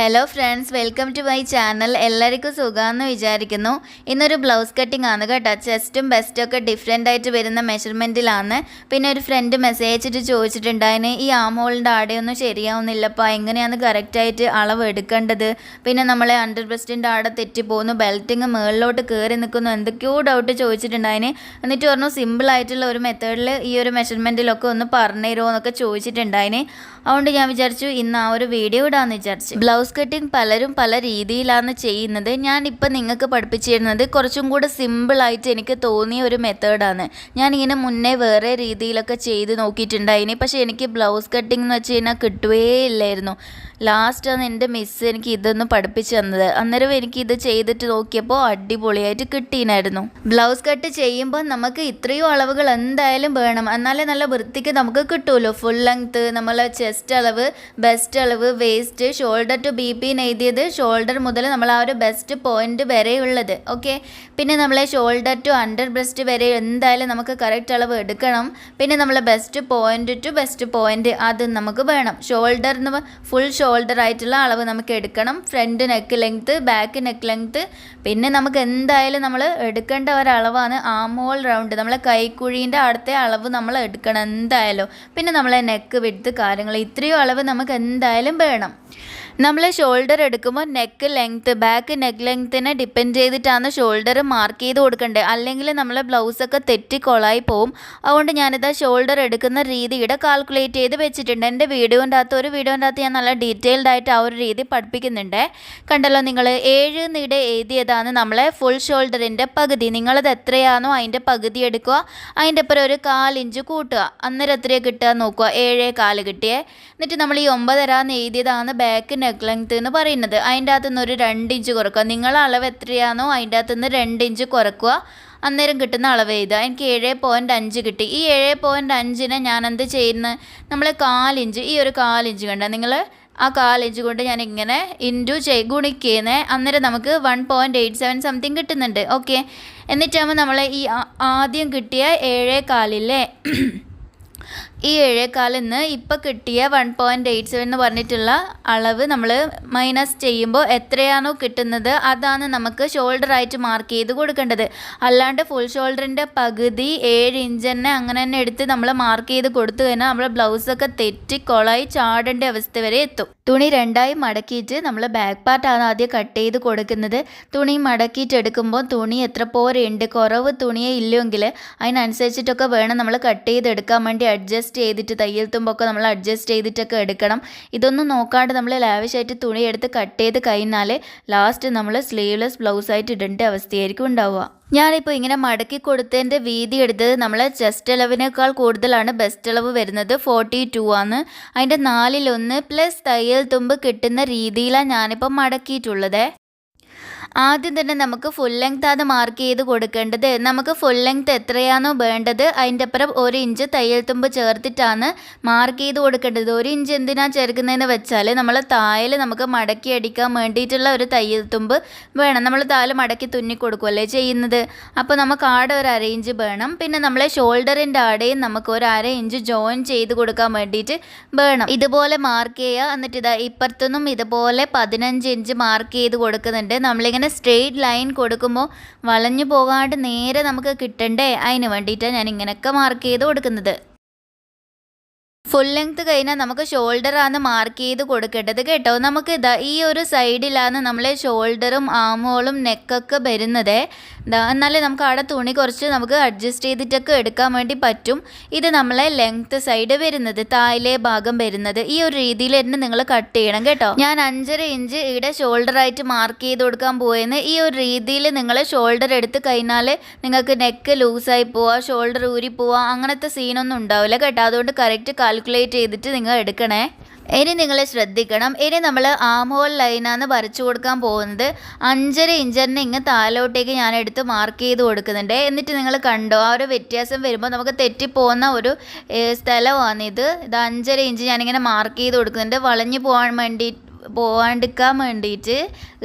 Hello friends welcome to my channel എല്ലാവർക്കും സുഖമാണെന്ന് വിചാരിക്കുന്നു. ഇന്നൊരു ബ്ലൗസ് കട്ടിംഗ് ആണ് കേട്ടോ. ചെസ്റ്റും ബെസ്റ്റും ഒക്കെ ഡിഫറെന്റ് ആയിട്ട് വരുന്ന മെഷർമെന്റിലാണ് പിന്നെ ഒരു ഫ്രണ്ട് മെസ്സേജ് അയച്ചിട്ട് ചോദിച്ചിട്ടുണ്ടായിന് ഈ ആം ഹോളിന്റെ ആടെയൊന്നും ശരിയാവുന്നില്ലപ്പോൾ എങ്ങനെയാണ് കറക്റ്റായിട്ട് അളവ് എടുക്കേണ്ടത്? പിന്നെ നമ്മളെ അണ്ടർ ബ്രസ്റ്റിന്റെ ആടെ തെറ്റിപ്പോകുന്നു ബെൽറ്റിങ് മുകളിലോട്ട് കയറി നിൽക്കുന്നു. എന്തൊക്കെയോ ഡൗട്ട് ചോദിച്ചിട്ടുണ്ടായിന് എന്നിട്ട് പറഞ്ഞു സിമ്പിൾ ആയിട്ടുള്ള ഒരു മെത്തേഡിൽ ഈ ഒരു മെഷർമെന്റിലൊക്കെ ഒന്ന് പറഞ്ഞു തരുമോ? എന്നൊക്കെ ചോദിച്ചിട്ടുണ്ടായിന് അതുകൊണ്ട് ഞാൻ വിചാരിച്ചു ഇന്ന് ആ ഒരു വീഡിയോ ഇടാമെന്ന് വിചാരിച്ചു. ബ്ലൗസ് കട്ടിങ് പലരും പല രീതിയിലാണ് ചെയ്യുന്നത്. ഇപ്പം നിങ്ങൾക്ക് പഠിപ്പിച്ചു തരുന്നത് കുറച്ചും കൂടെ സിമ്പിളായിട്ട് എനിക്ക് തോന്നിയ ഒരു മെത്തേഡാണ് ഞാൻ ഇങ്ങനെ മുന്നേ വേറെ രീതിയിലൊക്കെ ചെയ്ത് നോക്കിയിട്ടുണ്ടായിനി. പക്ഷേ എനിക്ക് ബ്ലൗസ് കട്ടിംഗ് എന്ന് വെച്ച് കഴിഞ്ഞാൽ കിട്ടുകയേ ഇല്ലായിരുന്നു. ലാസ്റ്റാണ് എന്റെ മിസ്സ് എനിക്ക് ഇതൊന്ന് പഠിപ്പിച്ചു തന്നത്. അന്നേരം എനിക്ക് ഇത് ചെയ്തിട്ട് നോക്കിയപ്പോൾ അടിപൊളിയായിട്ട് കിട്ടിയിനായിരുന്നു ബ്ലൗസ് കട്ട് ചെയ്യുമ്പോൾ നമുക്ക് ഇത്രയും അളവുകൾ എന്തായാലും വേണം. എന്നാലേ നല്ല വൃത്തിക്ക് നമുക്ക് കിട്ടുമല്ലോ ഫുൾ ലെങ്ത്ത് നമ്മളെ ചെസ്റ്റ് അളവ് ബെസ്റ്റ് അളവ് waist shoulder to B P എഴുതിയത് ഷോൾഡർ മുതൽ നമ്മൾ ആ ഒരു ബെസ്റ്റ് പോയിന്റ് വരെയുള്ളത്. ഓക്കെ പിന്നെ നമ്മളെ ഷോൾഡർ ടു അണ്ടർ ബ്രസ്റ്റ് വരെ എന്തായാലും നമുക്ക് കറക്റ്റ് അളവ് എടുക്കണം. പിന്നെ നമ്മൾ bust point to bust point അത് നമുക്ക് വേണം. ഷോൾഡർ എന്ന് ഫുൾ ഷോൾഡർ ആയിട്ടുള്ള അളവ് നമുക്ക് എടുക്കണം. Front neck length back neck length പിന്നെ നമുക്ക് എന്തായാലും നമ്മൾ എടുക്കേണ്ട ഒരളവാണ് ആം ഹോൾ റൗണ്ട് നമ്മളെ കൈക്കുഴീന്റെ അടുത്ത അളവ് നമ്മൾ എടുക്കണം എന്തായാലും. പിന്നെ നമ്മളെ നെക്ക് വിടുത്ത് കാര്യങ്ങൾ ഇത്രയും അളവ് നമുക്ക് എന്തായാലും വേണം. നമ്മൾ ഷോൾഡർ എടുക്കുമ്പോൾ നെക്ക് ലെങ്ത്ത് ബാക്ക് നെക്ക് ലെങ്ത്തിനെ ഡിപ്പെൻഡ് ചെയ്തിട്ടാണ് ഷോൾഡർ മാർക്ക് ചെയ്ത് കൊടുക്കേണ്ടത് അല്ലെങ്കിൽ നമ്മളെ ബ്ലൗസൊക്കെ തെറ്റിക്കൊളായി പോവും. അതുകൊണ്ട് ഞാനിതാ ഷോൾഡർ എടുക്കുന്ന രീതിയുടെ കാൽക്കുലേറ്റ് ചെയ്ത് വെച്ചിട്ടുണ്ട്. എന്റെ വീഡിയോന്റെ അകത്ത് ഒരു വീഡിയോന്റെ അകത്ത് ഞാൻ നല്ല ഡീറ്റെയിൽഡ് ആയിട്ട് ആ ഒരു രീതി പഠിപ്പിക്കുന്നുണ്ട്. കണ്ടല്ലോ നിങ്ങൾ ഏഴ് നീടെ എഴുതിയതാണ് നമ്മളെ ഫുൾ ഷോൾഡറിന്റെ പകുതി. നിങ്ങളത് എത്രയാണോ അതിന്റെ പകുതി എടുക്കുക. അതിന്റെ അപ്പുറം ഒരു കാലിഞ്ച് കൂട്ടുക. അന്നേരം എത്രയാണ് കിട്ടുക നോക്കുക. ഏഴേ കാൽ കിട്ടിയേ. എന്നിട്ട് നമ്മൾ ഈ ഒമ്പതരാന്ന് എഴുതിയതാണ് ബാക്ക് നെക്ക് ലെങ്ത് എന്ന് പറയുന്നത്. അതിന്റെ അകത്തു നിന്ന് ഒരു രണ്ട് ഇഞ്ച് കുറക്കുക. നിങ്ങൾ അളവ് എത്രയാണോ അതിന്റെ അകത്തു നിന്ന് രണ്ട് ഇഞ്ച് കുറക്കുക. അന്നേരം കിട്ടുന്ന അളവ് എഴുതുക. എനിക്ക് ഏഴ് പോയിന്റ് അഞ്ച് കിട്ടി. ഈ ഏഴ് പോയിന്റ് അഞ്ചിനെ ഞാൻ എന്ത് ചെയ്യുന്നത് നമ്മൾ കാലിഞ്ച് ഈ ഒരു കാലിഞ്ച് കണ്ട? നിങ്ങൾ ആ കാലിഞ്ച് കൊണ്ട് ഞാൻ ഇങ്ങനെ ഇന്റു ചെയ് ഗുണിക്കുന്നേ. അന്നേരം നമുക്ക് one point eight seven something കിട്ടുന്നുണ്ട്. ഓക്കെ. എന്നിട്ടാകുമ്പോൾ നമ്മൾ ഈ ആദ്യം കിട്ടിയ ഏഴേ കാലില്ലേ? ഈ ഏഴേക്കാലിൽ നിന്ന് ഇപ്പം കിട്ടിയ വൺ പോയിന്റ് എയ്റ്റ് സെവൻ എന്ന് പറഞ്ഞിട്ടുള്ള അളവ് നമ്മൾ മൈനസ് ചെയ്യുമ്പോൾ എത്രയാണോ കിട്ടുന്നത് അതാണ് നമുക്ക് ഷോൾഡർ ആയിട്ട് മാർക്ക് ചെയ്ത് കൊടുക്കേണ്ടത്. അല്ലാണ്ട് ഫുൾ ഷോൾഡറിന്റെ പകുതി ഏഴ് ഇഞ്ച് തന്നെ അങ്ങനെ തന്നെ എടുത്ത് നമ്മൾ മാർക്ക് ചെയ്ത് കൊടുത്തു കഴിഞ്ഞാൽ നമ്മുടെ ബ്ലൗസൊക്കെ തെറ്റി കൊളായി ചാടേണ്ട അവസ്ഥ വരെ എത്തും. തുണി രണ്ടായി മടക്കിയിട്ട് നമ്മൾ ബാക്ക് പാർട്ടാണ് ആദ്യം കട്ട് ചെയ്ത് കൊടുക്കുന്നത്. തുണി മടക്കിയിട്ട് എടുക്കുമ്പോൾ തുണി എത്ര പോരെയുണ്ട്? കുറവ് തുണിയേ ഇല്ലെങ്കിൽ അതിനനുസരിച്ചിട്ടൊക്കെ വേണം നമ്മൾ കട്ട് ചെയ്ത് എടുക്കാൻ വേണ്ടി അഡ്ജസ്റ്റ് ചെയ്തിട്ട് തയ്യൽ തുമ്പൊക്കെ നമ്മൾ അഡ്ജസ്റ്റ് ചെയ്തിട്ടൊക്കെ എടുക്കണം. ഇതൊന്നും നോക്കാണ്ട് നമ്മൾ ലാവിഷായിട്ട് തുണി എടുത്ത് കട്ട് ചെയ്ത് കഴിഞ്ഞാൽ ലാസ്റ്റ് നമ്മൾ സ്ലീവ്ലെസ് ബ്ലൗസായിട്ട് ഇടേണ്ട അവസ്ഥയായിരിക്കും ഉണ്ടാവുക. ഞാനിപ്പോൾ ഇങ്ങനെ മടക്കി കൊടുത്തതിന്റെ വീതി എടുത്തത് നമ്മളെ ചെസ്റ്റ് അളവിനേക്കാൾ കൂടുതലാണ് ബെസ്റ്റ് അളവ് വരുന്നത് ഫോർട്ടി ടു ആണ്. അതിന്റെ നാലിലൊന്ന് പ്ലസ് തയ്യൽ തുമ്പ് കിട്ടുന്ന രീതിയിലാണ് ഞാനിപ്പോൾ മടക്കിയിട്ടുള്ളത്. ആദ്യം തന്നെ നമുക്ക് ഫുൾ ലെങ്ത് ആണ് മാർക്ക് ചെയ്ത് കൊടുക്കേണ്ടത്. നമുക്ക് ഫുൾ ലെങ്ത് എത്രയാണോ വേണ്ടത് അതിന്റെ അപ്പുറം ഒരു ഇഞ്ച് തയ്യൽ തുമ്പ് ചേർത്തിട്ടാണ് മാർക്ക് ചെയ്ത് കൊടുക്കേണ്ടത്. ഒരു ഇഞ്ച് എന്തിനാണ് ചേർക്കുന്നതെന്ന് വെച്ചാൽ നമ്മൾ തായൽ നമുക്ക് മടക്കി അടിക്കാൻ വേണ്ടിയിട്ടുള്ള ഒരു തയ്യൽ തുമ്പ് വേണം. നമ്മൾ താൽ മടക്കി തുന്നി കൊടുക്കുമല്ലേ ചെയ്യുന്നത്? അപ്പോൾ നമുക്ക് ആടെ ഒരു അര ഇഞ്ച് വേണം. പിന്നെ നമ്മളെ ഷോൾഡറിന്റെ ആടെയും നമുക്ക് ഒരു അര ഇഞ്ച് ജോയിൻ ചെയ്ത് കൊടുക്കാൻ വേണ്ടിയിട്ട് വേണം. ഇതുപോലെ മാർക്ക് ചെയ്യുക. എന്നിട്ട് ഇതാ ഇപ്പുറത്തുനിന്നും ഇതുപോലെ പതിനഞ്ച് ഇഞ്ച് മാർക്ക് ചെയ്ത് കൊടുക്കുന്നുണ്ട്. നമ്മളിങ്ങനെ സ്ട്രെയിറ്റ് ലൈൻ കൊടുക്കുമ്പോൾ വളഞ്ഞു പോകാണ്ട് നേരെ നമുക്ക് കിട്ടണ്ടേ? അതിന് വേണ്ടിയിട്ടാണ് ഞാൻ ഇങ്ങനെയൊക്കെ മാർക്ക് ചെയ്ത് കൊടുക്കുന്നത്. ഫുൾ ലെങ്ത് കഴിഞ്ഞാൽ നമുക്ക് ഷോൾഡറാണ് മാർക്ക് ചെയ്ത് കൊടുക്കേണ്ടത് കേട്ടോ. നമുക്ക് ഇതാ ഈ ഒരു സൈഡിലാണ് നമ്മളെ ഷോൾഡറും ആമോളും നെക്കൊക്കെ വരുന്നത്. എന്നാലേ നമുക്ക് അവിടെ തുണി കുറച്ച് നമുക്ക് അഡ്ജസ്റ്റ് ചെയ്തിട്ടൊക്കെ എടുക്കാൻ വേണ്ടി പറ്റും. ഇത് നമ്മളെ ലെങ്ത് സൈഡ് വരുന്നത് തായിലെ ഭാഗം വരുന്നത്. ഈ ഒരു രീതിയിൽ തന്നെ നിങ്ങൾ കട്ട് ചെയ്യണം കേട്ടോ. ഞാൻ അഞ്ചര ഇഞ്ച് ഇവിടെ ഷോൾഡറായിട്ട് മാർക്ക് ചെയ്ത് കൊടുക്കാൻ പോയെന്ന് ഈ ഒരു രീതിയിൽ നിങ്ങൾ ഷോൾഡർ എടുത്ത് കഴിഞ്ഞാൽ നിങ്ങൾക്ക് നെക്ക് ലൂസായി പോവുക ഷോൾഡർ ഊരി പോവുക അങ്ങനത്തെ സീനൊന്നും ഉണ്ടാവില്ല കേട്ടോ. അതുകൊണ്ട് കറക്റ്റ് കാൽക്കുലേറ്റ് ചെയ്തിട്ട് നിങ്ങൾ എടുക്കണേ. ഇനി നിങ്ങൾ ശ്രദ്ധിക്കണം. ഇനി നമ്മൾ ആം ഹോൾ ലൈനാണ് വരച്ചു കൊടുക്കാൻ പോകുന്നത് അഞ്ചര ഇഞ്ച് തന്നെ ഇങ്ങ് താലോട്ടേക്ക് ഞാൻ എടുത്ത് മാർക്ക് ചെയ്ത് കൊടുക്കുന്നുണ്ട്. എന്നിട്ട് നിങ്ങൾ കണ്ടോ ആ ഒരു വ്യത്യാസം വരുമ്പോൾ നമുക്ക് തെറ്റിപ്പോകുന്ന ഒരു സ്ഥലമാണിത് ഇത്. അഞ്ചര ഇഞ്ച് ഞാനിങ്ങനെ മാർക്ക് ചെയ്ത് കൊടുക്കുന്നുണ്ട്. വളഞ്ഞു പോകാൻ വേണ്ടി പോവാണ്ടിരിക്കാൻ വേണ്ടിയിട്ട്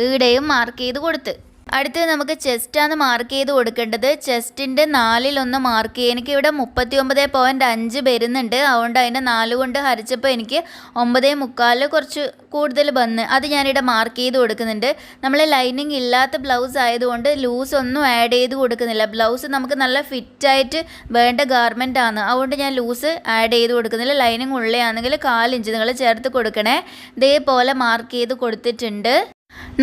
ഈടെയും മാർക്ക് ചെയ്ത് കൊടുത്ത്. അടുത്ത് നമുക്ക് ചെസ്റ്റാണ് മാർക്ക് ചെയ്ത് കൊടുക്കേണ്ടത്. ചെസ്റ്റിന്റെ നാലിലൊന്ന് മാർക്ക് ചെയ്യുക എനിക്ക് ഇവിടെ മുപ്പത്തി ഒമ്പത് പോയിന്റ് അഞ്ച് വരുന്നുണ്ട്. അതുകൊണ്ട് അതിന്റെ നാല് കൊണ്ട് ഹരിച്ചപ്പോൾ എനിക്ക് ഒമ്പതേ മുക്കാൽ കുറച്ച് കൂടുതൽ വന്ന് അത് ഞാനിവിടെ മാർക്ക് ചെയ്ത് കൊടുക്കുന്നുണ്ട്. നമ്മൾ ലൈനിങ് ഇല്ലാത്ത ബ്ലൗസ് ആയതുകൊണ്ട് ലൂസ് ഒന്നും ആഡ് ചെയ്ത് കൊടുക്കുന്നില്ല. ബ്ലൗസ് നമുക്ക് നല്ല ഫിറ്റായിട്ട് വേണ്ട ഗാർമെന്റ് ആണ്. അതുകൊണ്ട് ഞാൻ ലൂസ് ആഡ് ചെയ്ത് കൊടുക്കുന്നില്ല. ലൈനിങ് ഉള്ളയാണെങ്കിൽ കാലിഞ്ച് നിങ്ങൾ ചേർത്ത് കൊടുക്കണേ. ഇതേപോലെ മാർക്ക് ചെയ്ത് കൊടുത്തിട്ടുണ്ട്.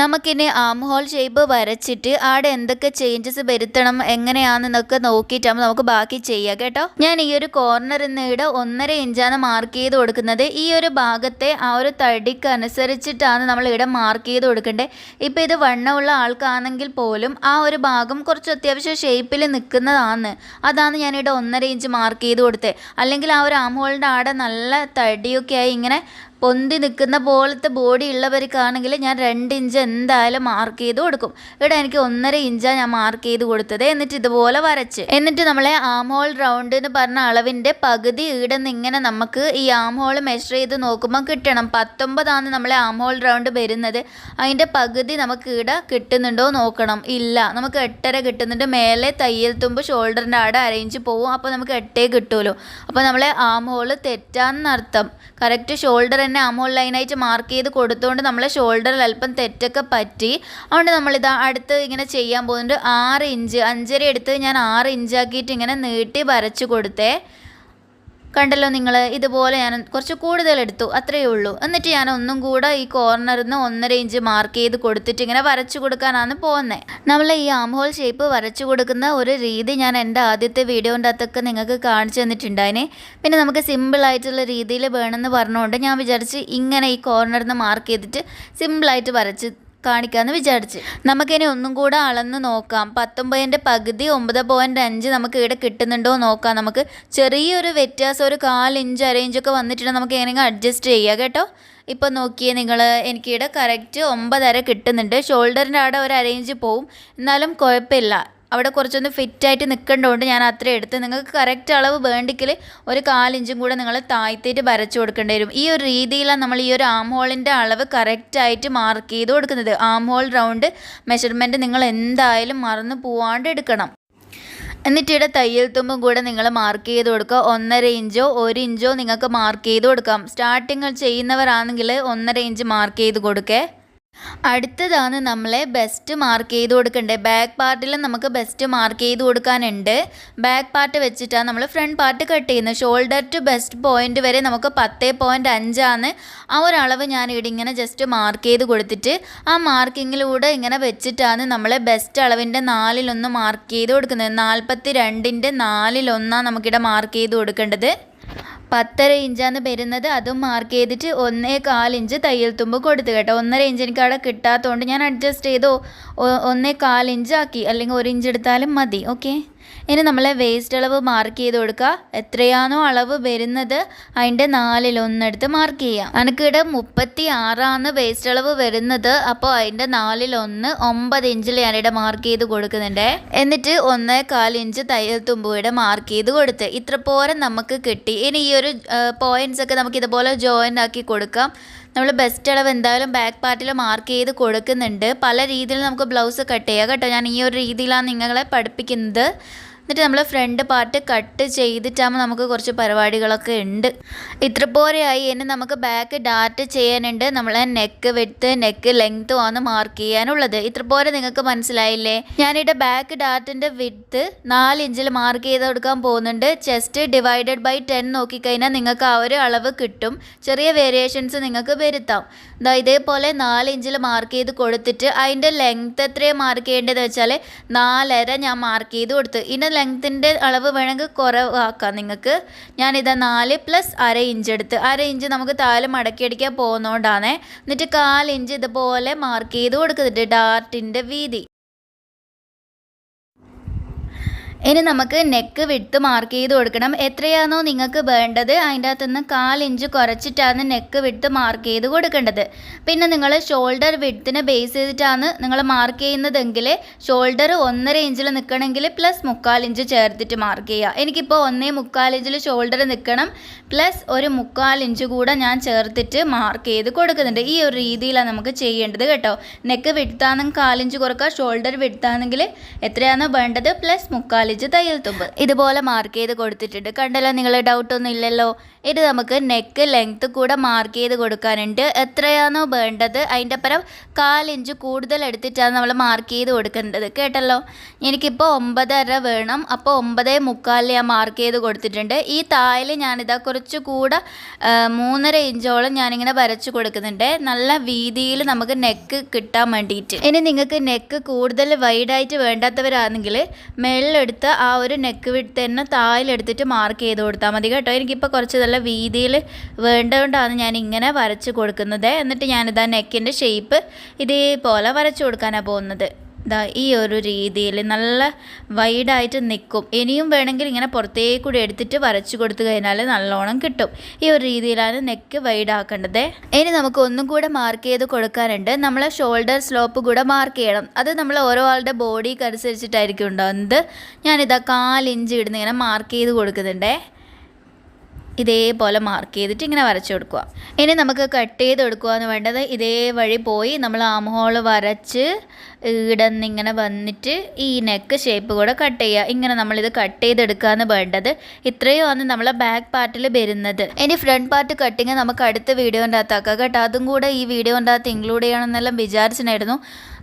നമുക്കിനി ആം ഹോൾ ഷേപ്പ് വരച്ചിട്ട് ആടെ എന്തൊക്കെ ചേഞ്ചസ് വരുത്തണം എങ്ങനെയാണെന്നൊക്കെ നോക്കിയിട്ടാകുമ്പോൾ നമുക്ക് ബാക്കി ചെയ്യാം കേട്ടോ. ഞാൻ ഈ ഒരു കോർണറിൽ നീട് ഇവിടെ ഒന്നര ഇഞ്ചാണ് മാർക്ക് ചെയ്ത് കൊടുക്കുന്നത്. ഈ ഒരു ഭാഗത്തെ ആ ഒരു തടിക്ക് അനുസരിച്ചിട്ടാണ് നമ്മൾ ഇവിടെ മാർക്ക് ചെയ്ത് കൊടുക്കേണ്ടത് ഇപ്പോൾ ഇത് വണ്ണമുള്ള ആൾക്കാണെങ്കിൽ പോലും ആ ഒരു ഭാഗം കുറച്ച് അത്യാവശ്യം ഷേപ്പിൽ നിൽക്കുന്നതാണ്. അതാണ് ഞാൻ ഞാനിവിടെ ഒന്നര ഇഞ്ച് മാർക്ക് ചെയ്ത് കൊടുത്തത് അല്ലെങ്കിൽ ആ ഒരു ആം ഹോളിന്റെ ആടെ നല്ല തടിയൊക്കെ ആയി ഇങ്ങനെ പൊന്തി നിൽക്കുന്ന പോലത്തെ ബോഡി ഉള്ളവർക്കാണെങ്കിൽ ഞാൻ രണ്ട് ഇഞ്ച് എന്തായാലും മാർക്ക് ചെയ്ത് കൊടുക്കും. ഇവിടെ എനിക്ക് ഒന്നര ഇഞ്ചാണ് ഞാൻ മാർക്ക് ചെയ്ത് കൊടുത്തത്. എന്നിട്ട് ഇതുപോലെ വരച്ച്. എന്നിട്ട് നമ്മളെ ആം ഹോൾ റൗണ്ട് എന്ന് പറഞ്ഞ അളവിന്റെ പകുതി ഈടുന്ന് ഇങ്ങനെ നമുക്ക് ഈ ആം ഹോൾ മെഷർ ചെയ്ത് നോക്കുമ്പോൾ കിട്ടണം. പത്തൊമ്പതാണ് നമ്മളെ ആം ഹോൾ റൗണ്ട് വരുന്നത്. അതിന്റെ പകുതി നമുക്ക് ഇവിടെ കിട്ടുന്നുണ്ടോ നോക്കണം. ഇല്ല. നമുക്ക് എട്ടര കിട്ടുന്നുണ്ട്. മേലെ തയ്യൽ തുമ്പ് ഷോൾഡറിന്റെ ആടെ അരയിഞ്ച് പോവും. അപ്പോൾ നമുക്ക് എട്ടേ കിട്ടുമല്ലോ അപ്പോൾ നമ്മളെ ആം ഹോൾ തെറ്റാന്നർത്ഥം. കറക്റ്റ് ഷോൾഡർ തന്നെ ആം ഹോൾ ലൈനായിട്ട് മാർക്ക് ചെയ്ത് കൊടുത്തുകൊണ്ട് നമ്മളെ ഷോൾഡറിൽ അല്പം തെറ്റൊക്കെ പറ്റി. അതുകൊണ്ട് നമ്മളിതാ അടുത്ത് ഇങ്ങനെ ചെയ്യാൻ പോകുന്നുണ്ട്. ആറ് ഇഞ്ച് അഞ്ചര എടുത്ത് ഞാൻ ആറ് ഇഞ്ചാക്കിയിട്ട് ഇങ്ങനെ നീട്ടി വരച്ച് കൊടുത്തേ. കണ്ടല്ലോ നിങ്ങൾ ഇതുപോലെ ഞാൻ കുറച്ച് കൂടുതൽ എടുത്തു അത്രയേ ഉള്ളൂ. എന്നിട്ട് ഞാൻ ഒന്നും കൂടെ ഈ കോർണറിൽ നിന്ന് ഒന്നര ഇഞ്ച് മാർക്ക് ചെയ്ത് കൊടുത്തിട്ട് ഇങ്ങനെ വരച്ചു കൊടുക്കാനാണ് പോകുന്നത് നമ്മൾ ഈ ആം ഹോൾ ഷേപ്പ് വരച്ചു കൊടുക്കുന്ന ഒരു രീതി ഞാൻ എന്റെ ആദ്യത്തെ വീഡിയോന്റെ അകത്തൊക്കെ നിങ്ങൾക്ക് കാണിച്ചു തന്നിട്ടുണ്ടായിനെ. പിന്നെ നമുക്ക് സിമ്പിളായിട്ടുള്ള രീതിയിൽ വേണമെന്ന് പറഞ്ഞുകൊണ്ട് ഞാൻ വിചാരിച്ച് ഇങ്ങനെ ഈ കോർണറിൽ നിന്ന് മാർക്ക് ചെയ്തിട്ട് സിമ്പിളായിട്ട് വരച്ച് കാണിക്കാമെന്ന് വിചാരിച്ച്. നമുക്കിനി ഒന്നും കൂടെ അളന്ന് നോക്കാം. പത്തൊമ്പതിന്റെ പകുതി ഒമ്പത് പോയിന്റ് അഞ്ച് നമുക്ക് ഇവിടെ കിട്ടുന്നുണ്ടോ നോക്കാം. നമുക്ക് ചെറിയൊരു വ്യത്യാസം ഒരു കാലിഞ്ച് അര ഇഞ്ചൊക്കെ വന്നിട്ടുണ്ടെങ്കിൽ നമുക്ക് എങ്ങനെയെങ്കിലും അഡ്ജസ്റ്റ് ചെയ്യാം കേട്ടോ. ഇപ്പോൾ നോക്കിയേ നിങ്ങൾ എനിക്കിവിടെ കറക്റ്റ് ഒമ്പതര കിട്ടുന്നുണ്ട്. ഷോൾഡറിന്റെ അവിടെ ഒരു അരയിഞ്ച് പോവും. എന്നാലും കുഴപ്പമില്ല. അവിടെ കുറച്ചൊന്ന് ഫിറ്റായിട്ട് നിൽക്കേണ്ടതുകൊണ്ട് ഞാൻ അത്ര എടുത്ത് നിങ്ങൾക്ക് കറക്റ്റ് അളവ് വേണ്ടിക്കൽ ഒരു കാലിഞ്ചും കൂടെ നിങ്ങൾ താഴ്ത്തിയിട്ട് വരച്ചു കൊടുക്കേണ്ടി വരും. ഈ ഒരു രീതിയിലാണ് നമ്മൾ ഈ ഒരു ആം ഹോളിന്റെ അളവ് കറക്റ്റായിട്ട് മാർക്ക് ചെയ്ത് കൊടുക്കുന്നത്. ആം ഹോൾ റൗണ്ട് മെഷർമെന്റ് നിങ്ങൾ എന്തായാലും മറന്നു പോവാണ്ട് എടുക്കണം. എന്നിട്ട് ഇവിടെ തയ്യൽ തുമ്പും കൂടെ നിങ്ങൾ മാർക്ക് ചെയ്ത് കൊടുക്കുക. ഒന്നര ഇഞ്ചോ ഒരു ഇഞ്ചോ നിങ്ങൾക്ക് മാർക്ക് ചെയ്ത് കൊടുക്കാം. സ്റ്റാർട്ടിങ് ചെയ്യുന്നവരാണെങ്കിൽ ഒന്നര ഇഞ്ച് മാർക്ക് ചെയ്ത് കൊടുക്കേ. അടുത്തതാണ് നമ്മളെ ബെസ്റ്റ് മാർക്ക് ചെയ്ത് കൊടുക്കേണ്ടത് ബാക്ക് പാർട്ടിൽ നമുക്ക് ബെസ്റ്റ് മാർക്ക് ചെയ്ത് കൊടുക്കാനുണ്ട്. ബാക്ക് പാർട്ട് വെച്ചിട്ടാണ് നമ്മൾ ഫ്രണ്ട് പാർട്ട് കട്ട് ചെയ്യുന്നത്. ഷോൾഡർ ടു ബെസ്റ്റ് പോയിന്റ് വരെ നമുക്ക് പത്ത് പോയിന്റ് അഞ്ചാണ് ആ ഒരളവ് ഞാൻ ഇവിടെ ഇങ്ങനെ ജസ്റ്റ് മാർക്ക് ചെയ്ത് കൊടുത്തിട്ട് ആ മാർക്കിങ്ങിലൂടെ ഇങ്ങനെ വെച്ചിട്ടാണ് നമ്മളെ ബെസ്റ്റ് അളവിന്റെ നാലിലൊന്ന് മാർക്ക് ചെയ്ത് കൊടുക്കുന്നത്. നാൽപ്പത്തി രണ്ടിന്റെ നാലിലൊന്നാണ് നമുക്കിവിടെ മാർക്ക് ചെയ്ത് കൊടുക്കേണ്ടത്. പത്തര ഇഞ്ചാണ് വരുന്നത് അതും മാർക്ക് ചെയ്തിട്ട് ഒന്നേ കാലിഞ്ച് തയ്യൽ തുമ്പ് കൊടുത്ത് കേട്ടോ. ഒന്നര ഇഞ്ച് എനിക്ക് അവിടെ കിട്ടാത്തതുകൊണ്ട് ഞാൻ അഡ്ജസ്റ്റ് ചെയ്തോ. ഒന്നേ കാലിഞ്ചാക്കി അല്ലെങ്കിൽ ഒരു ഇഞ്ച് എടുത്താലും മതി. ഓക്കെ ഇനി നമ്മൾ വേസ്റ്റ് അളവ് മാർക്ക് ചെയ്ത് കൊടുക്കുക എത്രയാണോ അളവ് വരുന്നത് അതിന്റെ നാലിലൊന്നെടുത്ത് മാർക്ക് ചെയ്യാം. എനിക്കിവിടെ മുപ്പത്തി ആറാണ് വേസ്റ്റ് അളവ് വരുന്നത്. അപ്പോൾ അതിന്റെ നാലിലൊന്ന് ഒമ്പത് ഇഞ്ചിൽ ഞാനിവിടെ മാർക്ക് ചെയ്ത് കൊടുക്കുന്നുണ്ട്. എന്നിട്ട് ഒന്നേ കാൽ ഇഞ്ച് തയ്യൽ തുമ്പുവിടെ മാർക്ക് ചെയ്ത് കൊടുത്ത്. ഇത്ര പോരെ നമുക്ക് കിട്ടി. ഇനി ഈ ഒരു പോയിന്റ്സ് ഒക്കെ നമുക്ക് ഇതുപോലെ ജോയിന്റ് ആക്കി കൊടുക്കാം. നമ്മൾ ബെസ്റ്റ് അളവ് എന്തായാലും ബാക്ക് പാർട്ടിൽ മാർക്ക് ചെയ്ത് കൊടുക്കുന്നുണ്ട്. പല രീതിയിൽ നമുക്ക് ബ്ലൗസ് കട്ട് ചെയ്യാം കേട്ടോ. ഞാൻ ഈ ഒരു രീതിയിലാണ് നിങ്ങളെ പഠിപ്പിക്കുന്നത്. എന്നിട്ട് നമ്മൾ ഫ്രണ്ട് പാർട്ട് കട്ട് ചെയ്തിട്ടാകുമ്പോൾ നമുക്ക് കുറച്ച് പരിപാടികളൊക്കെ ഉണ്ട്. ഇത്ര പോരെയായി. ഇനി നമുക്ക് ബാക്ക് ഡാറ്റ് ചെയ്യാനുണ്ട്. നമ്മളെ നെക്ക് വിട്ട് നെക്ക് ലെങ്ത്തും ആണ് മാർക്ക് ചെയ്യാനുള്ളത്. ഇത്ര പോരെ നിങ്ങൾക്ക് മനസ്സിലായില്ലേ? ഞാനിവിടെ ബാക്ക് ഡാറ്റിന്റെ വിത്ത് നാല് ഇഞ്ചിൽ മാർക്ക് ചെയ്ത് കൊടുക്കാൻ പോകുന്നുണ്ട്. ചെസ്റ്റ് ഡിവൈഡഡ് ബൈ ടെൻ നോക്കിക്കഴിഞ്ഞാൽ നിങ്ങൾക്ക് ആ ഒരു അളവ് കിട്ടും. ചെറിയ വേരിയേഷൻസ് നിങ്ങൾക്ക് വരുത്താം. ദാ ഇതേപോലെ നാല് ഇഞ്ചിൽ മാർക്ക് ചെയ്ത് കൊടുത്തിട്ട് അതിന്റെ ലെങ്ത് എത്രയാണ് മാർക്ക് ചെയ്യേണ്ടതെന്ന് വെച്ചാൽ നാലര ഞാൻ മാർക്ക് ചെയ്ത് കൊടുത്തു. ഇതിന്റെ ലെങ്ത്തിന്റെ അളവ് വേണമെങ്കിൽ കുറവാക്കാം നിങ്ങൾക്ക്. ഞാനിതാ നാല് പ്ലസ് അര ഇഞ്ച് എടുത്ത് അര ഇഞ്ച് നമുക്ക് താൽ മടക്കി അടിക്കാൻ പോകുന്നതുകൊണ്ടാണ് എന്നിട്ട് കാൽ ഇഞ്ച് ഇതുപോലെ മാർക്ക് ചെയ്ത് കൊടുക്കുന്നുണ്ട് ഡാർട്ടിന്റെ വീതി. ഇനി നമുക്ക് നെക്ക് വിട്ട് മാർക്ക് ചെയ്ത് കൊടുക്കണം. എത്രയാണോ നിങ്ങൾക്ക് വേണ്ടത് അതിന്റെ അകത്ത് നിന്ന് കാലിഞ്ച് കുറച്ചിട്ടാണ് നെക്ക് വിട്ട് മാർക്ക് ചെയ്ത് കൊടുക്കേണ്ടത്. പിന്നെ നിങ്ങൾ ഷോൾഡർ വിഡ്ത്തിനെ ബേസ് ചെയ്തിട്ടാണ് നിങ്ങൾ മാർക്ക് ചെയ്യുന്നതെങ്കിൽ ഷോൾഡർ ഒന്നര ഇഞ്ചിൽ നിൽക്കണമെങ്കിൽ പ്ലസ് മുക്കാൽ ഇഞ്ച് ചേർത്തിട്ട് മാർക്ക് ചെയ്യുക. എനിക്കിപ്പോൾ ഒന്നേ മുക്കാൽ ഇഞ്ചിൽ ഷോൾഡർ നിൽക്കണം. പ്ലസ് ഒരു മുക്കാൽ ഇഞ്ച് കൂടെ ഞാൻ ചേർത്തിട്ട് മാർക്ക് ചെയ്ത് കൊടുക്കുന്നുണ്ട്. ഈ ഒരു രീതിയിലാണ് നമുക്ക് ചെയ്യേണ്ടത് കേട്ടോ. നെക്ക് വിടുത്താണെങ്കിൽ കാലിഞ്ച് കുറക്കുക ഷോൾഡർ വിടുത്താണെങ്കിൽ എത്രയാണോ വേണ്ടത് പ്ലസ് മുക്കാലിഞ്ച് തയ്യൽ തുമ്പ്. ഇതുപോലെ മാർക്ക് ചെയ്ത് കൊടുത്തിട്ടുണ്ട്. കണ്ടല്ലോ നിങ്ങൾ ഡൗട്ടൊന്നും ഇല്ലല്ലോ. ഇത് നമുക്ക് നെക്ക് ലെങ്ത്ത് കൂടെ മാർക്ക് ചെയ്ത് കൊടുക്കാനുണ്ട്. എത്രയാണോ വേണ്ടത് അതിന്റെ പരം കാലിഞ്ച് കൂടുതൽ എടുത്തിട്ടാണ് നമ്മൾ മാർക്ക് ചെയ്ത് കൊടുക്കേണ്ടത്. കേട്ടല്ലോ? എനിക്കിപ്പോൾ ഒമ്പതര വേണം. അപ്പോൾ ഒമ്പതേ മുക്കാലിൽ ഞാൻ മാർക്ക് ചെയ്ത് കൊടുത്തിട്ടുണ്ട്. ഈ തായിൽ ഞാനിതാ കുറച്ച് കൂടെ ആ, മൂന്നര ഇഞ്ചോളം ഞാനിങ്ങനെ വരച്ച് കൊടുക്കുന്നുണ്ട്. നല്ല വീതിയിൽ നമുക്ക് നെക്ക് കിട്ടാൻ വേണ്ടിയിട്ട്. ഇനി നിങ്ങൾക്ക് നെക്ക് കൂടുതൽ വൈഡായിട്ട് വേണ്ടാത്തവരാണെങ്കിൽ മേളിലെടുത്ത് ആ ഒരു നെക്ക് വിട്ട് തന്നെ തായിലെടുത്തിട്ട് മാർക്ക് ചെയ്ത് കൊടുത്താൽ മതി കേട്ടോ. എനിക്കിപ്പോൾ കുറച്ച് നല്ല വീതിയിൽ വേണ്ടതുകൊണ്ടാണ് ഞാൻ ഇങ്ങനെ വരച്ച് കൊടുക്കുന്നത്. എന്നിട്ട് ഞാനിതാ നെക്കിന്റെ ഷേപ്പ് ഇതേപോലെ വരച്ച് കൊടുക്കാനാണ് പോകുന്നത്. ദാ ഈ ഒരു രീതിയിൽ നല്ല വൈഡായിട്ട് നിൽക്കും ഇനിയും വേണമെങ്കിൽ ഇങ്ങനെ പുറത്തേക്ക് കൂടി എടുത്തിട്ട് വരച്ചു കൊടുത്തു കഴിഞ്ഞാൽ നല്ലോണം കിട്ടും. ഈ ഒരു രീതിയിലാണ് നെക്ക് വൈഡാക്കേണ്ടത്. ഇനി നമുക്ക് ഒന്നും കൂടെ മാർക്ക് ചെയ്ത് കൊടുക്കാനുണ്ട്. നമ്മളെ ഷോൾഡർ സ്ലോപ്പ് കൂടെ മാർക്ക് ചെയ്യണം. അത് നമ്മൾ ഓരോ ആളുടെ ബോഡിക്ക് അനുസരിച്ചിട്ടായിരിക്കും ഉണ്ടാകുന്നത് ഞാനിതാ കാലിഞ്ച് ഇടുന്ന ഇങ്ങനെ മാർക്ക് ചെയ്ത് കൊടുക്കുന്നുണ്ടേ. ഇതേപോലെ മാർക്ക് ചെയ്തിട്ട് ഇങ്ങനെ വരച്ചു കൊടുക്കുക. ഇനി നമുക്ക് കട്ട് ചെയ്ത് കൊടുക്കുക എന്ന് വേണ്ടത്. ഇതേ വഴി പോയി നമ്മൾ ആം ഹോൾ വരച്ച് ഈടന്ന് ഇങ്ങനെ വന്നിട്ട് ഈ നെക്ക് ഷേപ്പ് കൂടെ കട്ട് ചെയ്യുക. ഇങ്ങനെ നമ്മളിത് കട്ട് ചെയ്തെടുക്കുകയെന്ന് വേണ്ടത്. ഇത്രയുമാണ് നമ്മളെ ബാക്ക് പാർട്ടിൽ വരുന്നത്. ഇനി ഫ്രണ്ട് പാർട്ട് കട്ടിങ് നമുക്ക് അടുത്ത വീഡിയോന്റെ അകത്താക്കാം കേട്ടോ. അതും കൂടെ ഈ വീഡിയോന്റെ അകത്ത് ഇൻക്ലൂഡ് ചെയ്യണമെന്നെല്ലാം വിചാരിച്ചിട്ടുണ്ടായിരുന്നു.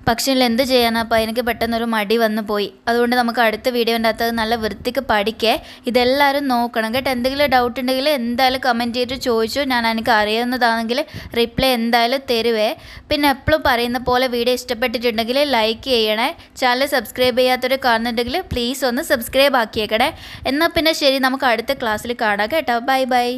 പക്ഷേ എന്ത് ചെയ്യാനാ? അപ്പോൾ എനിക്ക് പെട്ടെന്നൊരു മടി വന്നു പോയി. അതുകൊണ്ട് നമുക്ക് അടുത്ത വീഡിയോ അകത്ത് നല്ല വൃത്തിക്ക് പഠിക്കേ. ഇതെല്ലാവരും നോക്കണം. കേട്ടോ എന്തെങ്കിലും ഡൗട്ട് ഉണ്ടെങ്കിൽ എന്തായാലും കമന്റ് ചെയ്തിട്ട് ചോദിച്ചു. ഞാൻ എനിക്ക് അറിയാവുന്നതാണെങ്കിൽ റിപ്ലൈ എന്തായാലും തരുവേ. പിന്നെ എപ്പോഴും പറയുന്ന പോലെ വീഡിയോ ഇഷ്ടപ്പെട്ടിട്ടുണ്ടെങ്കിൽ ലൈക്ക് ചെയ്യണേ. ചാനൽ സബ്സ്ക്രൈബ് ചെയ്യാത്തവർ കാണുന്നുണ്ടെങ്കിൽ പ്ലീസ് ഒന്ന് സബ്സ്ക്രൈബ് ആക്കിയേക്കണേ. എന്നാൽ പിന്നെ ശരി നമുക്ക് അടുത്ത ക്ലാസ്സിൽ കാണാം. കേട്ടോ ബൈ ബൈ